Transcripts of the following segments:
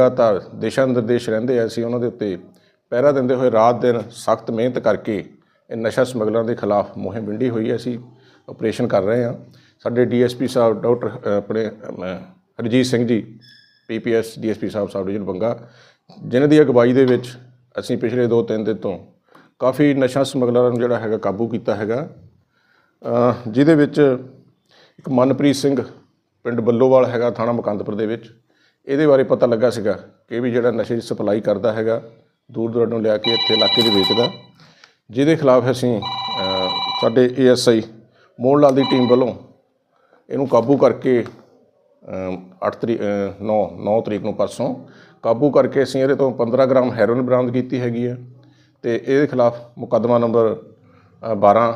ਲਗਾਤਾਰ ਦਿਸ਼ਾ ਨਿਰਦੇਸ਼ ਰਹਿੰਦੇ ਆ ਅਸੀਂ ਉਹਨਾਂ ਦੇ ਉੱਤੇ ਪਹਿਰਾ ਦਿੰਦੇ ਹੋਏ ਰਾਤ ਦਿਨ ਸਖਤ ਮਿਹਨਤ ਕਰਕੇ ਇਹ ਨਸ਼ਾ ਸਮਗਲਰਾਂ ਦੇ ਖਿਲਾਫ ਮੁਹਿੰਮ ਵਿੰਡੀ ਹੋਈ ਅਸੀਂ ਆਪਰੇਸ਼ਨ ਕਰ ਰਹੇ ਹਾਂ। ਸਾਡੇ ਡੀਐਸਪੀ ਸਾਹਿਬ ਡਾਕਟਰ ਆਪਣੇ ਅਮ, ਹਰਜੀਤ ਸਿੰਘ ਜੀ ਪੀਪੀਐਸ ਡੀਐਸਪੀ ਸਾਹਿਬ ਸਾਹਿਬ ਡਿਵੀਜ਼ਨ ਬੰਗਾ ਜਿਨ੍ਹਾਂ ਦੀ ਅਗਵਾਈ ਦੇ ਵਿੱਚ ਅਸੀਂ ਪਿਛਲੇ 2-3 ਦਿਨ ਤੋਂ ਕਾਫੀ ਨਸ਼ਾ ਸਮਗਲਰਾਂ ਨੂੰ ਜਿਹੜਾ ਹੈਗਾ ਕਾਬੂ ਕੀਤਾ ਹੈਗਾ। ਜਿਹਦੇ ਵਿੱਚ ਇੱਕ ਮਨਪ੍ਰੀਤ ਸਿੰਘ ਪਿੰਡ ਬੱਲੋਵਾਲ ਹੈਗਾ ਥਾਣਾ ਮੁਕੰਦਪੁਰ ਦੇ ਵਿੱਚ। ਇਹਦੇ ਬਾਰੇ ਪਤਾ ਲੱਗਾ ਸੀਗਾ ਕਿ ਵੀ ਜਿਹੜਾ ਨਸ਼ੇ ਦੀ ਸਪਲਾਈ ਕਰਦਾ ਹੈਗਾ ਦੂਰ ਦੂਰਾਡੋਂ ਲਿਆ ਕੇ ਇੱਥੇ ਇਲਾਕੇ 'ਚ ਵੇਚਦਾ। ਜਿਹਦੇ ਖਿਲਾਫ ਅਸੀਂ ਅ, ਸਾਡੇ ਏਐਸਆਈ ਮੋਹਨ ਲਾਲ ਦੀ ਟੀਮ ਵੱਲੋਂ ਇਹਨੂੰ ਕਾਬੂ ਕਰਕੇ 8 ਤਰੀਕ 9 9 ਤਰੀਕ ਨੂੰ ਪਰਸੋਂ ਕਾਬੂ ਕਰਕੇ ਅਸੀਂ ਇਹਦੇ ਤੋਂ 15 ਗ੍ਰਾਮ ਹੈਰੋਇਨ ਬਰਾਮਦ ਕੀਤੀ ਹੈਗੀ ਹੈ ਤੇ ਇਹਦੇ ਖਿਲਾਫ ਮੁਕੱਦਮਾ ਨੰਬਰ ਅ, 12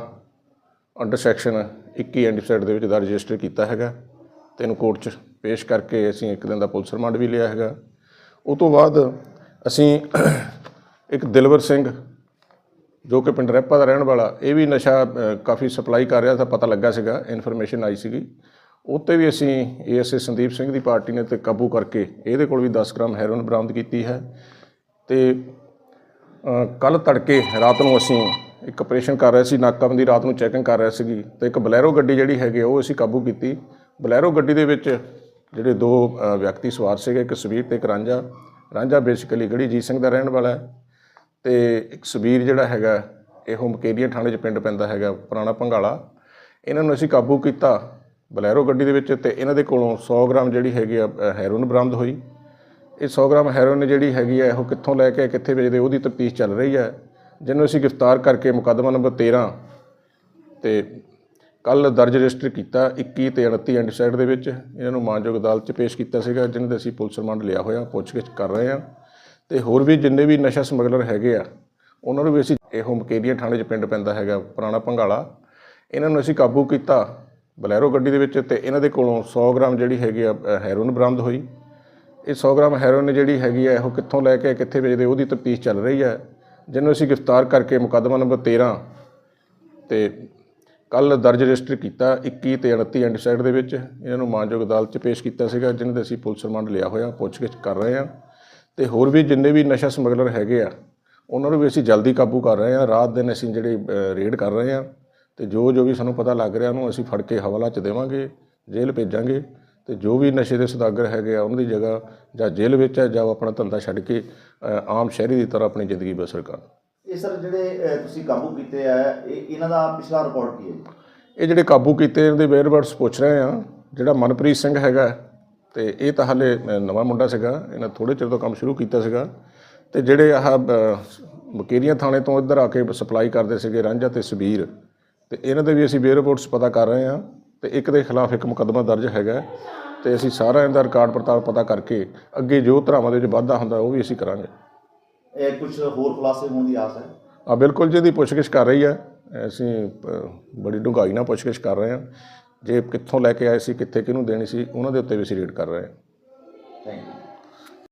ਅੰਡਰ ਸੈਕਸ਼ਨ 21 ਐਂਟੀਸਾਈਡ ਦੇ ਵਿੱਚ ਦਾ ਰਜਿਸਟਰ ਕੀਤਾ ਹੈਗਾ। ਇਹਨੂੰ ਕੋਰਟ 'ਚ ਪੇਸ਼ ਕਰਕੇ ਅਸੀਂ ਇੱਕ ਦਿਨ ਦਾ ਪੁਲਿਸ ਰਿਮਾਂਡ ਵੀ ਲਿਆ ਹੈਗਾ। ਉਹ ਤੋਂ ਬਾਅਦ ਅਸੀਂ ਇੱਕ ਦਿਲਵਰ ਸਿੰਘ, ਜੋ ਕਿ ਪਿੰਡ ਰੈਪਾ ਦਾ ਰਹਿਣ ਵਾਲਾ, ਇਹ ਵੀ ਨਸ਼ਾ ਕਾਫੀ ਸਪਲਾਈ ਕਰ ਰਿਹਾ ਤਾਂ ਪਤਾ ਲੱਗਾ ਸੀਗਾ, ਇਨਫੋਰਮੇਸ਼ਨ ਆਈ ਸੀਗੀ। ਉੱਤੇ ਵੀ ਅਸੀਂ ਏਐਸਏ ਸੰਦੀਪ ਸਿੰਘ ਦੀ ਪਾਰਟੀ ਨੇ ਤੇ ਕਾਬੂ ਕਰਕੇ ਇਹਦੇ ਕੋਲ ਵੀ 10 ਗ੍ਰਾਮ ਹੈਰੋਇਨ ਬਰਾਮਦ ਕੀਤੀ ਹੈ। ਤੇ ਕੱਲ ਤੜਕੇ ਰਾਤ ਨੂੰ ਅਸੀਂ ਇੱਕ ਆਪਰੇਸ਼ਨ ਕਰ ਰਹੇ ਸੀ, ਨਾਕਾਬੰਦੀ ਰਾਤ ਨੂੰ ਚੈਕਿੰਗ ਕਰ ਰਹੇ ਸੀਗੀ ਤੇ ਇੱਕ ਬਲੈਰੋ ਗੱਡੀ ਜਿਹੜੀ ਹੈਗੀ ਉਹ ਅਸੀਂ ਕਾਬੂ ਕੀਤੀ। ਬਲੈਰੋ ਗੱਡੀ ਦੇ ਵਿੱਚ ਜਿਹੜੇ ਦੋ ਵਿਅਕਤੀ ਸਵਾਰ ਸੀਗੇ, ਇੱਕ ਸਵੀਰ ਤੇ ਇੱਕ ਰਾਂਝਾ। ਰਾਂਝਾ ਬੇਸਿਕਲੀ ਗੜੀ ਜੀਤ ਸਿੰਘ ਦਾ ਰਹਿਣ ਵਾਲਾ ਹੈ ਤੇ ਇੱਕ ਸਬੀਰ ਜਿਹੜਾ ਹੈਗਾ, ਇਹੋ ਮਕੇਰੀਆ ਥਾਣੇ 'ਚ ਪਿੰਡ ਪੈਂਦਾ ਹੈਗਾ, ਪੁਰਾਣਾ ਭੰਗਾਲਾ ਇਹਨਾਂ ਨੂੰ ਅਸੀਂ ਕਾਬੂ ਕੀਤਾ ਬਲੈਰੋ ਗੱਡੀ ਦੇ ਵਿੱਚ ਤੇ ਇਹਨਾਂ ਦੇ ਕੋਲੋਂ 100 ਗ੍ਰਾਮ ਜਿਹੜੀ ਹੈਗੀ ਆ ਹੈਰੋਇਨ ਬਰਾਮਦ ਹੋਈ। ਇਹ 100 ਗ੍ਰਾਮ ਹੈਰੋਇਨ ਜਿਹੜੀ ਹੈਗੀ ਆ, ਇਹੋ ਕਿੱਥੋਂ ਲੈ ਕੇ, ਕਿੱਥੇ ਵੇਚਦੇ, ਉਹਦੀ ਤਫਤੀਸ਼ ਚੱਲ ਰਹੀ ਹੈ ਜਿਹਨੂੰ ਅਸੀਂ ਗ੍ਰਿਫਤਾਰ ਕਰਕੇ ਮੁਕੱਦਮਾ ਨੰਬਰ 13 ਤੇ ਕੱਲ ਦਰਜ ਰਜਿਸਟਰ ਕੀਤਾ 21 ਤੇ 29 ਸਾਈਡ ਦੇ ਵਿੱਚ। ਇਹਨਾਂ ਨੂੰ ਮਾਨਯੋਗ ਅਦਾਲਤ 'ਚ ਪੇਸ਼ ਕੀਤਾ ਸੀਗਾ ਜਿਹਨਾਂ ਦੇ ਅਸੀਂ ਪੁਲਿਸ ਰਿਮਾਂਡ ਲਿਆ ਹੋਇਆ ਪੁੱਛਗਿੱਛ ਕਰ ਰਹੇ ਹਾਂ। ਤੇ ਹੋਰ ਵੀ ਜਿੰਨੇ ਵੀ ਨਸ਼ਾ ਸਮਗਲਰ ਹੈਗੇ ਆ ਉਹਨਾਂ ਨੂੰ ਵੀ ਅਸੀਂ ਇਹੋ ਮਕੇਰੀਆ ਥਾਣੇ 'ਚ ਪਿੰਡ ਪੈਂਦਾ ਹੈਗਾ ਪੁਰਾਣਾ ਭੰਗਾਲਾ ਇਹਨਾਂ ਨੂੰ ਅਸੀਂ ਕਾਬੂ ਕੀਤਾ ਬਲੈਰੋ ਗੱਡੀ ਦੇ ਵਿੱਚ ਤੇ ਇਹਨਾਂ ਦੇ ਕੋਲੋਂ 100 ਗ੍ਰਾਮ ਜਿਹੜੀ ਹੈਗੀ ਆ ਅ, ਹੈਰੋਇਨ ਬਰਾਮਦ ਹੋਈ। ਇਹ 100 ਗ੍ਰਾਮ ਹੈਰੋਇਨ ਜਿਹੜੀ ਹੈਗੀ ਆ ਇਹੋ ਕਿੱਥੋਂ ਲੈ ਕੇ ਕਿੱਥੇ ਵੇਚਦੇ ਉਹਦੀ ਤਫਤੀਸ਼ ਚੱਲ ਰਹੀ ਹੈ ਜਿਹਨੂੰ ਅਸੀਂ ਗ੍ਰਿਫਤਾਰ ਕਰਕੇ ਮੁਕੱਦਮਾ ਨੰਬਰ 13 ਤੇ ਕੱਲ ਦਰਜ ਰਜਿਸਟਰ ਕੀਤਾ 21 ਤੇ 29 ਸਾਈਡ ਦੇ ਵਿੱਚ। ਇਹਨਾਂ ਨੂੰ ਮਾਨਯੋਗ ਅਦਾਲਤ 'ਚ ਪੇਸ਼ ਕੀਤਾ ਸੀਗਾ ਜਿਹਨਾਂ ਦੇ ਅਸੀਂ ਪੁਲਿਸ ਰਿਮਾਂਡ ਲਿਆ ਹੋਇਆ, ਪੁੱਛਗਿੱਛ ਕਰ ਰਹੇ ਹਾਂ। ਤੇ ਹੋਰ ਵੀ ਜਿੰਨੇ ਵੀ ਨਸ਼ਾ ਸਮਗਲਰ ਹੈਗੇ ਆ, ਉਹਨਾਂ ਨੂੰ ਵੀ ਅਸੀਂ ਜਲਦੀ ਕਾਬੂ ਕਰ ਰਹੇ ਹਾਂ। ਰਾਤ ਦਿਨ ਅਸੀਂ ਜਿਹੜੇ ਰੇਡ ਕਰ ਰਹੇ ਹਾਂ। ਤੇ ਜੋ ਜੋ ਵੀ ਸਾਨੂੰ ਪਤਾ ਲੱਗ ਰਿਹਾ, ਉਹਨੂੰ ਅਸੀਂ ਫੜ ਕੇ ਹਵਾਲਾ 'ਚ ਦੇਵਾਂਗੇ, ਜੇਲ੍ਹ ਭੇਜਾਂਗੇ। ਤੇ ਜੋ ਵੀ ਨਸ਼ੇ ਦੇ ਸੌਦਾਗਰ ਹੈਗੇ ਆ, ਉਹਨਾਂ ਦੀ ਜਗ੍ਹਾ ਜਾਂ ਜੇਲ੍ਹ ਵਿੱਚ ਹੈ, ਜਾਂ ਉਹ ਆਪਣਾ ਧੰਦਾ ਛੱਡ ਕੇ ਆਮ ਸ਼ਹਿਰੀ ਦੀ ਤਰ੍ਹਾਂ ਆਪਣੀ ਜ਼ਿੰਦਗੀ ਬਸਰ ਕਰਨ। ਇਹ ਸਰ ਜਿਹੜੇ ਤੁਸੀਂ ਕਾਬੂ ਕੀਤੇ ਆ ਇਹ ਇਹਨਾਂ ਦਾ ਪਿਛਲਾ ਰਿਕਾਰਡ ਕੀ ਹੈ ਜੀ? ਇਹ ਜਿਹੜੇ ਕਾਬੂ ਕੀਤੇ ਇਹਨਾਂ ਦੇ ਵੇਅਰਵਰਡਸ ਪੁੱਛ ਰਹੇ ਆ ਜਿਹੜਾ ਮਨਪ੍ਰੀਤ ਸਿੰਘ ਹੈਗਾ ਤੇ ਇਹ ਤਾਂ ਹਾਲੇ ਨਵਾਂ ਮੁੰਡਾ ਸੀਗਾ ਇਹਨਾਂ ਥੋੜੇ ਚਿਰ ਤੋਂ ਕੰਮ ਸ਼ੁਰੂ ਕੀਤਾ ਸੀਗਾ ਤੇ ਜਿਹੜੇ ਆਹ ਅ, ਮਕੇਰੀਆਂ ਥਾਣੇ ਤੋਂ ਇੱਧਰ ਆ ਕੇ ਸਪਲਾਈ ਕਰਦੇ ਸੀਗੇ ਰਾਂਝਾ ਤੇ ਸਬੀਰ ਤੇ ਇਹਨਾਂ ਦੇ ਵੀ ਅਸੀਂ ਵੇਅਰਪੋਰਟਸ ਪਤਾ ਕਰ ਰਹੇ ਆ ਤੇ ਇੱਕ ਦੇ ਖਿਲਾਫ ਇੱਕ ਮੁਕੱਦਮਾ ਦਰਜ ਹੈਗਾ ਤੇ ਅਸੀਂ ਸਾਰਾ ਇਹਦਾ ਰਿਕਾਰਡ ਪੜਤਾਲ ਪਤਾ ਕਰਕੇ ਅੱਗੇ ਜੋ ਧਰਾਵਾਂ ਦੇ ਵਿੱਚ ਵਾਧਾ ਹੁੰਦਾ ਉਹ ਵੀ ਅਸੀਂ ਕਰਾਂਗੇ। ਕੁਝ ਹੋਰ ਖੁਲਾਸੇ ਹੋਣ ਦੀ ਆਸ ਹੈ? ਆ ਬਿਲਕੁਲ ਜੀ ਦੀ ਪੁੱਛਗਿੱਛ ਕਰ ਰਹੀ ਹੈ। ਅਸੀਂ ਬੜੀ ਡੂੰਘਾਈ ਨਾਲ ਪੁੱਛਗਿੱਛ ਕਰ ਰਹੇ ਹਾਂ। ਜੇ ਕਿੱਥੋਂ ਲੈ ਕੇ ਆਏ ਸੀ ਕਿੱਥੇ ਕਿਹਨੂੰ ਦੇਣੀ ਸੀ ਉਹਨਾਂ ਦੇ ਉੱਤੇ ਵੀ ਅਸੀਂ ਰੇਡ ਕਰ ਰਹੇ ਹਾਂ। Thank you